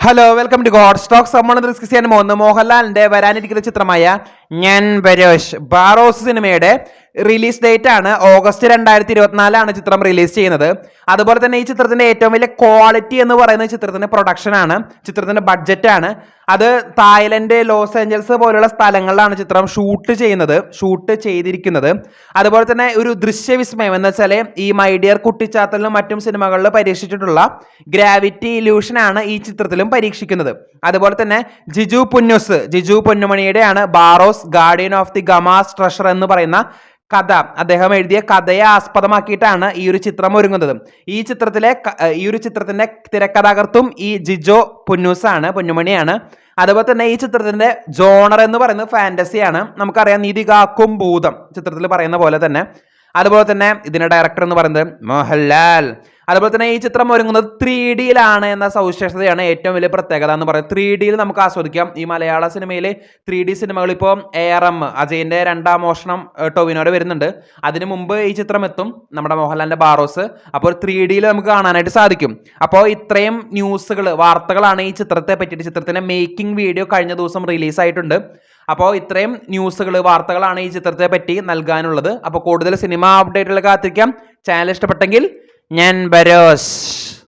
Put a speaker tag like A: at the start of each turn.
A: Hello welcome to god stocks ചെയ്യാൻ പോകുന്ന മോഹൻലാലിന്റെ വരാനിരിക്കുന്ന ചിത്രമായ ഞാൻ ബരോഷ് ബാറോസ് സിനിമയുടെ റിലീസ് ഡേറ്റ് ആണ് ഓഗസ്റ്റ് രണ്ടായിരത്തി ഇരുപത്തിനാലാണ് ചിത്രം റിലീസ് ചെയ്യുന്നത്. അതുപോലെ തന്നെ ഈ ചിത്രത്തിന്റെ ഏറ്റവും വലിയ ക്വാളിറ്റി എന്ന് പറയുന്ന ചിത്രത്തിന്റെ പ്രൊഡക്ഷൻ ആണ്. ചിത്രത്തിന്റെ ബഡ്ജറ്റ് ആണ്. അത് തായ്ലൻഡ് ലോസ് ഏഞ്ചൽസ് പോലുള്ള സ്ഥലങ്ങളിലാണ് ചിത്രം ഷൂട്ട് ചെയ്യുന്നത് ഷൂട്ട് ചെയ്തിരിക്കുന്നത്. അതുപോലെ തന്നെ ഒരു ദൃശ്യവിസ്മയം എന്ന് വെച്ചാൽ ഈ മൈഡിയർ കുട്ടിച്ചാത്തലിനും മറ്റും സിനിമകളിൽ പരീക്ഷിച്ചിട്ടുള്ള ഗ്രാവിറ്റി ഇല്യൂഷൻ ആണ് ഈ ചിത്രത്തിലും പരീക്ഷിക്കുന്നത്. അതുപോലെ തന്നെ Jiju Punnoose Jiju പൊന്നുമണിയുടെയാണ് Barroz guardian of the Gama's treasure എന്ന് പറയുന്ന കഥ. അദ്ദേഹം എഴുതിയ കഥയെ ആസ്പദമാക്കിയിട്ടാണ് ഈ ഒരു ചിത്രം ഒരുങ്ങുന്നത്. ഈ ചിത്രത്തിലെ ഈ ഒരു ചിത്രത്തിന്റെ തിരക്കഥാകൃത്തും ഈ ജിജോ പുന്നൂസാണ് പൊന്നുമണിയാണ്. അതുപോലെ തന്നെ ഈ ചിത്രത്തിന്റെ ജോണർ എന്ന് പറയുന്നത് ഫാന്റസിയാണ് നമുക്കറിയാം നീതി കാക്കും ഭൂതം ചിത്രത്തിൽ പറയുന്ന പോലെ തന്നെ. അതുപോലെ തന്നെ ഇതിന്റെ ഡയറക്ടർ എന്ന് പറയുന്നത് മോഹൻലാൽ. അതുപോലെ തന്നെ ഈ ചിത്രം ഒരുങ്ങുന്നത് ത്രീ ഡിയിലാണ് എന്ന സവിശേഷതയാണ് ഏറ്റവും വലിയ പ്രത്യേകത എന്ന് പറയുന്നത്. ത്രീ ഡിയിൽ നമുക്ക് ആസ്വദിക്കാം. ഈ മലയാള സിനിമയിൽ ത്രീ ഡി സിനിമകൾ ഇപ്പോൾ എ ആർ എം അജയന്റെ രണ്ടാം മോഷണം ടോവിനോടെ വരുന്നുണ്ട്. അതിനു മുമ്പ് ഈ ചിത്രം എത്തും നമ്മുടെ മോഹൻലാലിന്റെ ബാറോസ്. അപ്പോൾ ത്രീ ഡിയിൽ നമുക്ക് കാണാനായിട്ട് സാധിക്കും. അപ്പോൾ ഇത്രയും ന്യൂസുകൾ വാർത്തകളാണ് ഈ ചിത്രത്തെ പറ്റിയിട്ട് ചിത്രത്തിന്റെ മേക്കിംഗ് വീഡിയോ കഴിഞ്ഞ ദിവസം റിലീസ് ആയിട്ടുണ്ട് അപ്പോൾ ഇത്രയും ന്യൂസുകൾ വാർത്തകളാണ് ഈ ചിത്രത്തെ പറ്റി നൽകാനുള്ളത്. അപ്പോൾ കൂടുതൽ സിനിമ അപ്ഡേറ്റുകൾ കാത്തിരിക്കാം. ചാനൽ ഇഷ്ടപ്പെട്ടെങ്കിൽ ഞാൻ ബരോസ്.